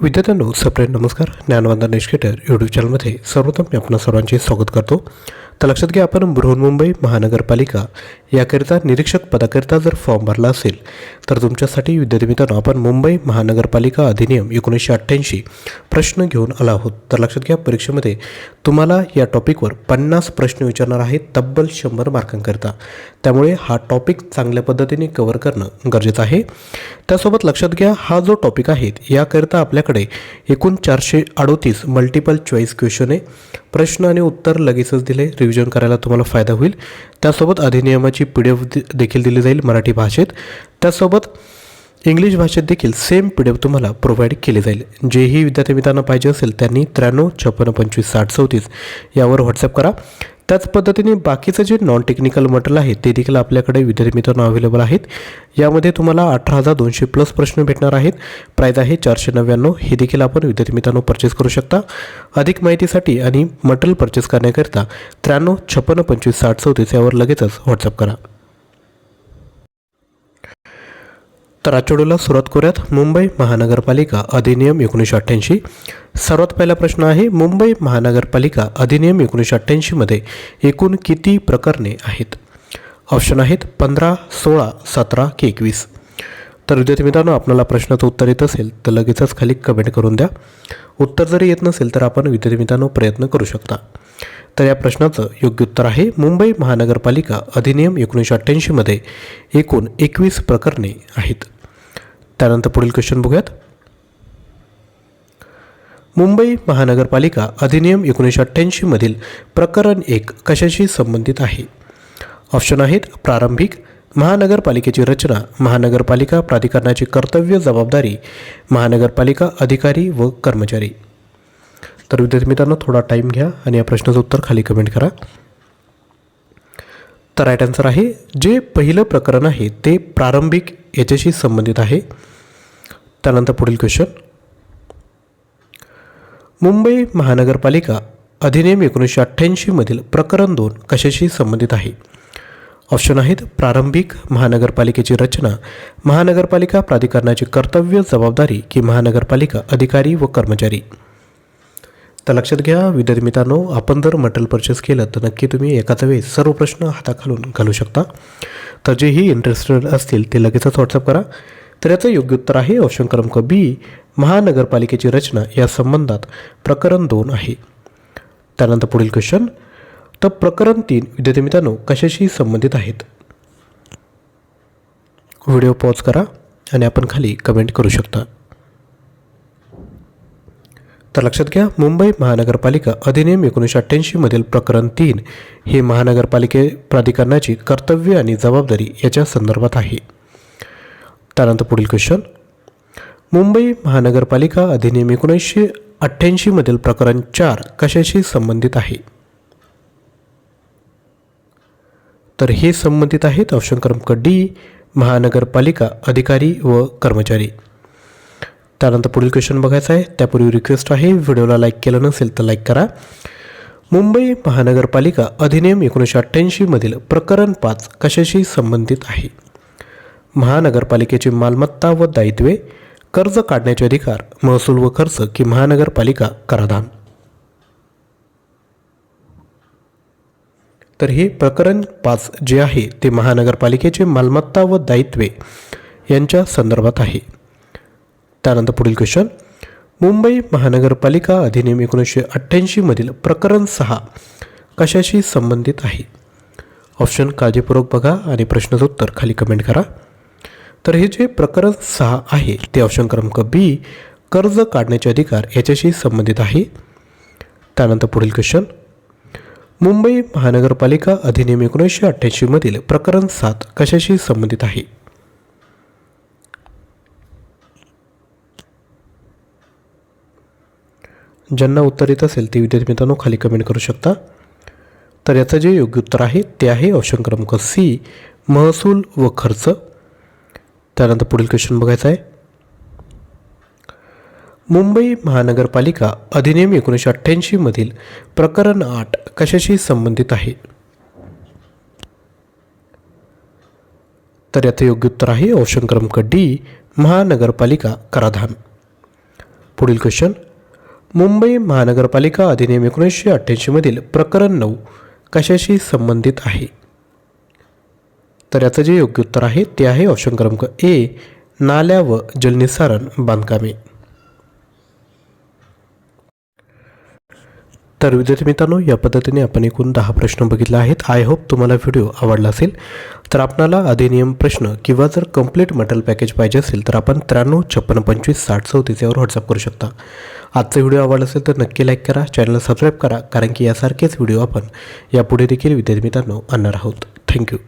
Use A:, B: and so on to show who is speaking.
A: विद्यार्थ्यांनो सप्रेम नमस्कार. ज्ञानवंदन निष्केटर यूट्यूब चॅनलमध्ये सर्वप्रथम मी आपण सर्वांचे स्वागत करतो. तर लक्षात घ्या आपण बृहन्मुंबई महानगरपालिका याकरिता निरीक्षक पदाकरिता जर फॉर्म भरला असेल तर तुमच्यासाठी विद्यार्थी मित्रांनो आपण मुंबई महानगरपालिका अधिनियम एकोणीसशे अठ्ठ्याऐंशी प्रश्न घेऊन आला आहोत. तर लक्षात घ्या परीक्षेमध्ये तुम्हाला या टॉपिकवर पन्नास प्रश्न विचारणार आहेत तब्बल शंभर मार्कांकरिता. त्यामुळे हा टॉपिक चांगल्या पद्धतीने कव्हर करणं गरजेचं आहे. त्यासोबत लक्षात घ्या हा जो टॉपिक आहे याकरिता आपल्या आपल्याकडे एकूण चारशे अडोतीस मल्टिपल चॉईस क्वेश्चन आहे. प्रश्न आणि उत्तर लगेचच दिले. रिव्हिजन करायला तुम्हाला फायदा होईल. त्यासोबत अधिनियमाची पी डी एफ देखील दिली जाईल मराठी भाषेत. त्यासोबत इंग्लिश भाषेत देखील सेम पी डी एफ तुम्हाला प्रोव्हाइड केली जाईल. जेही विद्यार्थी मित्रांना पाहिजे असेल त्यांनी त्र्याण्णव छप्पन्न पंचवीस साठ चौतीस यावर व्हॉट्सअप करा. त्याच पद्धतीने बाकीचं जे नॉन टेक्निकल मटेरियल आहे ते देखील आपल्याकडे विद्यार्थी मित्रांनो अवेलेबल आहेत. यामध्ये तुम्हाला अठरा हजार दोनशे प्लस प्रश्न भेटणार आहेत. प्राईज आहे चारशे नव्याण्णव. हे देखील आपण विद्यार्थी मित्रांनो परचेस करू शकता. अधिक माहितीसाठी आणि मटेरियल परचेस करण्याकरिता त्र्याण्णव छप्पन्न पंचवीस साठ चौतीस यावर लगेचच व्हॉट्सअप करा. तर आठवड्याला सुरुवात करूयात मुंबई महानगरपालिका अधिनियम एकोणीसशे अठ्ठ्याऐंशी. सर्वात पहिला प्रश्न आहे मुंबई महानगरपालिका अधिनियम एकोणीसशे अठ्ठ्याऐंशीमध्ये एकूण किती प्रकरणे आहेत? ऑप्शन आहेत पंधरा सोळा सतरा की एकवीस. तर विद्यार्थी मित्रांनो आपल्याला प्रश्नाचं उत्तर येत असेल तर लगेचच खाली कमेंट करून द्या. उत्तर जरी येत नसेल तर आपण विद्यार्थी मित्रांनो प्रयत्न करू शकता. तर या प्रश्नाचं योग्य उत्तर आहे मुंबई महानगरपालिका अधिनियम एकोणीसशे अठ्ठ्याऐंशीमध्ये एकूण एकवीस प्रकरणे आहेत. त्यानंतर पुढील क्वेश्चन बघूयात. मुंबई महानगरपालिका अधिनियम एकोणीसशे अठ्ठ्याऐंशीमधील प्रकरण एक कशाशी संबंधित आहे? ऑप्शन आहेत प्रारंभिक महानगरपालिकेची रचना महानगरपालिका प्राधिकरणाची कर्तव्य जबाबदारी महानगरपालिका अधिकारी व कर्मचारी. तर विद्यार्थी मित्रांनो थोडा टाईम घ्या आणि या प्रश्नाचं उत्तर खाली कमेंट करा. तर राईट आन्सर आहे जे पहिलं प्रकरण आहे ते प्रारंभिक याच्याशी संबंधित आहे. त्यानंतर पुढील क्वेश्चन मुंबई महानगरपालिका अधिनियम एकोणीसशे अठ्ठ्याऐंशीमधील प्रकरण दोन कशाशी संबंधित आहे? ऑप्शन आहेत प्रारंभिक महानगरपालिकेची रचना महानगरपालिका प्राधिकरणाची कर्तव्य जबाबदारी की महानगरपालिका अधिकारी व कर्मचारी? तर लक्षात घ्या विद्यार्थी मित्रांनो आपण जर मटेरियल परचेस केलं तर नक्की तुम्ही एकाच वेळेस सर्व प्रश्न हाताखालून घालू शकता. तर जेही इंटरेस्टेड असतील ते लगेचच व्हॉट्सअप करा. तर याचं योग्य उत्तर आहे ऑप्शन क्रमांक बी महानगरपालिकेची रचना या संबंधात प्रकरण दोन आहे. त्यानंतर पुढील क्वेश्चन तर प्रकरण तीन विद्यार्थी मित्रांनो कशाशी संबंधित आहेत? व्हिडिओ पॉज करा आणि आपण खाली कमेंट करू शकता. तर लक्षात घ्या मुंबई महानगरपालिका अधिनियम एकोणीसशे अठ्ठ्याऐंशीमधील प्रकरण तीन हे महानगरपालिके प्राधिकरणाची कर्तव्य आणि जबाबदारी याच्या संदर्भात आहे. त्यानंतर पुढील क्वेश्चन मुंबई महानगरपालिका अधिनियम एकोणीसशे अठ्ठ्याऐंशीमधील प्रकरण चार कशाशी संबंधित आहे? तर हे संबंधित आहेत ऑप्शन क्रमांक डी महानगरपालिका अधिकारी व कर्मचारी. त्यानंतर पुढील क्वेश्चन बघायचा आहे. त्यापूर्वी रिक्वेस्ट आहे व्हिडिओला लाईक केलं नसेल तर लाईक करा. मुंबई महानगरपालिका अधिनियम एकोणीसशे अठ्ठ्याऐंशीमधील प्रकरण पाच कशाशी संबंधित आहे? महानगरपालिकेची मालमत्ता व दायित्वे कर्ज काढण्याचे अधिकार महसूल व खर्च की महानगरपालिका कराधान. तर हे प्रकरण पाच जे आहे ते महानगरपालिकेचे मालमत्ता व दायित्वे यांच्या संदर्भात आहे. त्यानंतर पुढील क्वेश्चन मुंबई महानगरपालिका अधिनियम एकोणीसशे अठ्ठ्याऐंशीमधील प्रकरण सहा कशाशी संबंधित आहे? ऑप्शन काळजीपूर्वक बघा आणि प्रश्नाचं उत्तर खाली कमेंट करा. तर हे जे प्रकरण सहा आहे ते ऑप्शन क्रमांक बी कर्ज काढण्याचे अधिकार याच्याशी संबंधित आहे. त्यानंतर पुढील क्वेश्चन मुंबई महानगरपालिका अधिनियम एकोणीसशे अठ्ठ्याऐंशीमधील प्रकरण सात कशाशी संबंधित आहे? ज्यांना उत्तर येत असेल ते विद्यार्थी मित्रांनो खाली कमेंट करू शकता. तर याचं जे योग्य उत्तर आहे ते आहे ऑप्शन क्रमांक सी महसूल व खर्च. त्यानंतर पुढील क्वेश्चन बघायचा आहे. मुंबई महानगरपालिका अधिनियम एकोणीसशे अठ्ठ्याऐंशीमधील प्रकरण आठ कशाशी संबंधित आहे? तर याचं योग्य उत्तर आहे ऑप्शन क्रमांक डी महानगरपालिका कराधान. पुढील क्वेश्चन मुंबई महानगरपालिका अधिनियम एकोणीसशे अठ्ठ्याऐंशीमधील प्रकरण नऊ कशाशी संबंधित आहे? तर याचं जे योग्य उत्तर आहे ते आहे ऑप्शन क्रमांक ए नाल्या व जलनिसारण बांधकामे. तर विद्यार्थी मित्रांनो या पद्धतीने आपण एकूण दहा प्रश्न बघितले आहेत. आय होप तुम्हाला व्हिडिओ आवडला असेल. तर आपणाला अधिनियम प्रश्न किंवा जर कंप्लीट मटेरियल पॅकेज पाहिजे असेल तर आपण त्र्याण्णव छप्पन्न पंचवीस साठ चौतीस यावर व्हॉट्सअप करू शकता. आजचा व्हिडिओ आवडला असेल तर नक्की लाईक करा चॅनल सबस्क्राईब करा कारण की यासारखेच व्हिडिओ आपण यापुढे देखील विद्यार्थी मित्रांनो आणणार आहोत. थँक्यू